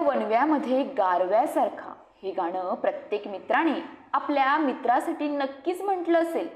वणव्यामध्ये वनव्यामध्ये गारव्यासारखा. हे गाणं प्रत्येक मित्राने आपल्या मित्रासाठी नक्कीच म्हटलं असेल.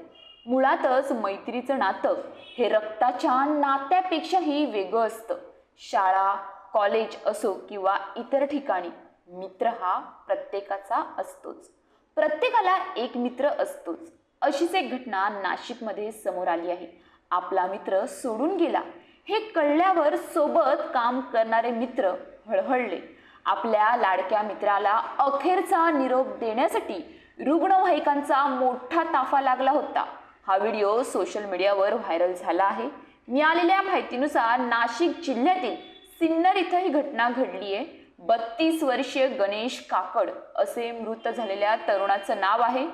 मुळातच मैत्रीचं नातं हे रक्ताच्या नात्यापेक्षाही वेगळं असतं. शाळा कॉलेज असो किंवा इतर ठिकाणी मित्र हा प्रत्येकाचा असतोच. प्रत्येकाला एक मित्र असतोच. अशीच एक घटना नाशिकमध्ये समोर आली आहे. आपला मित्र सोडून गेला. हे कळल्यावर सोबत काम करणारे मित्र हळहळले. आपल्या लाडक्या मित्राला अखेरचा निरोप देण्यासाठी रुग्णवाहिकांचा मोठा ताफा लागला होता. हा व्हिडिओ सोशल मीडियावर व्हायरल झाला आहे. मिळालेल्या माहितीनुसार नाशिक जिल्ह्यातील सिन्नर इथं ही घटना घडली आहे. बत्तीस वर्षीय गणेश काकड असे मृत झालेल्या तरुणाचं नाव आहे.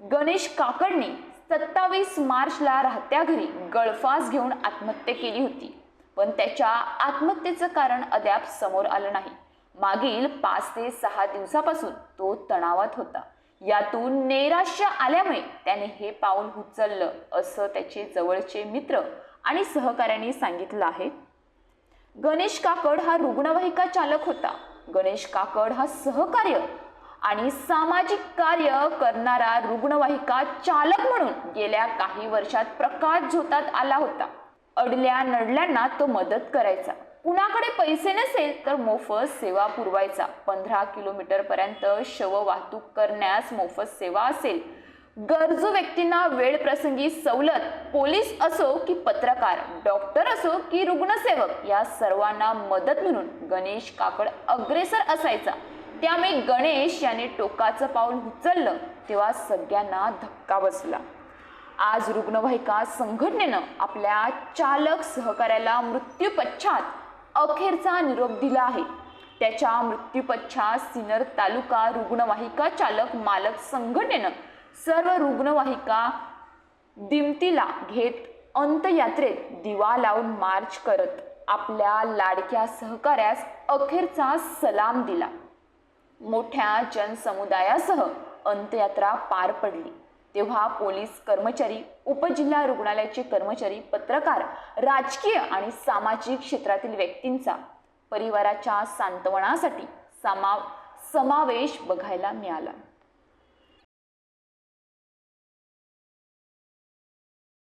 गणेश काकडने सत्तावीस मार्चला राहत्या घरी गळफास घेऊन आत्महत्या केली होती. पण त्याच्या आत्महत्येचं कारण अद्याप समोर आलं नाही. मागील पाच ते सहा दिवसापासून तो तणावात होता. यातून नैराश्य आल्यामुळे त्याने हे पाऊल उचललं असं त्याचे जवळचे मित्र आणि सहकाऱ्यांनी सांगितलं आहे. गणेश काकड हा रुग्णवाहिका चालक होता. गणेश काकड हा सहकार्य आणि सामाजिक कार्य करणारा रुग्णवाहिका चालक म्हणून गेल्या काही वर्षात प्रकाश झोतात आला होता. अडल्या नडल्यांना तो मदत करायचा. कुणाकडे पैसे नसेल तर मोफत सेवा पुरवायचा. पंधरा किलोमीटर पर्यंत शव वाहतूक करण्यास मोफत सेवा असेल. गरजू व्यक्तींना वेळ प्रसंगी सवलत पोलीस असो की पत्रकार डॉक्टर असो की रुग्णसेवक या सर्वांना मदत म्हणून गणेश काकड अग्रेसर असायचा. त्यामुळे गणेश याने टोकाचं पाऊल उचललं तेव्हा सगळ्यांना धक्का बसला. आज रुग्णवाहिका संघटनेनं आपल्या चालक सहकार्याला मृत्यू पश्चात अखेरचा निरोप दिला आहे. त्याच्या मृत्यूपश्चात सिन्नर तालुका रुग्णवाहिका चालक मालक संघटनेनं सर्व रुग्णवाहिका दिमतीला घेत अंतयात्रेत दिवा लावून मार्च करत आपल्या लाडक्या सहकाऱ्यास अखेरचा सलाम दिला. मोठ्या जनसमुदायासह अंत्ययात्रा पार पडली. तेव्हा पोलीस कर्मचारी उपजिल्हा रुग्णालयाचे कर्मचारी पत्रकार राजकीय आणि सामाजिक क्षेत्रातील व्यक्तींचा परिवाराच्या सांत्वनासाठी समा समावेश बघायला मिळाला.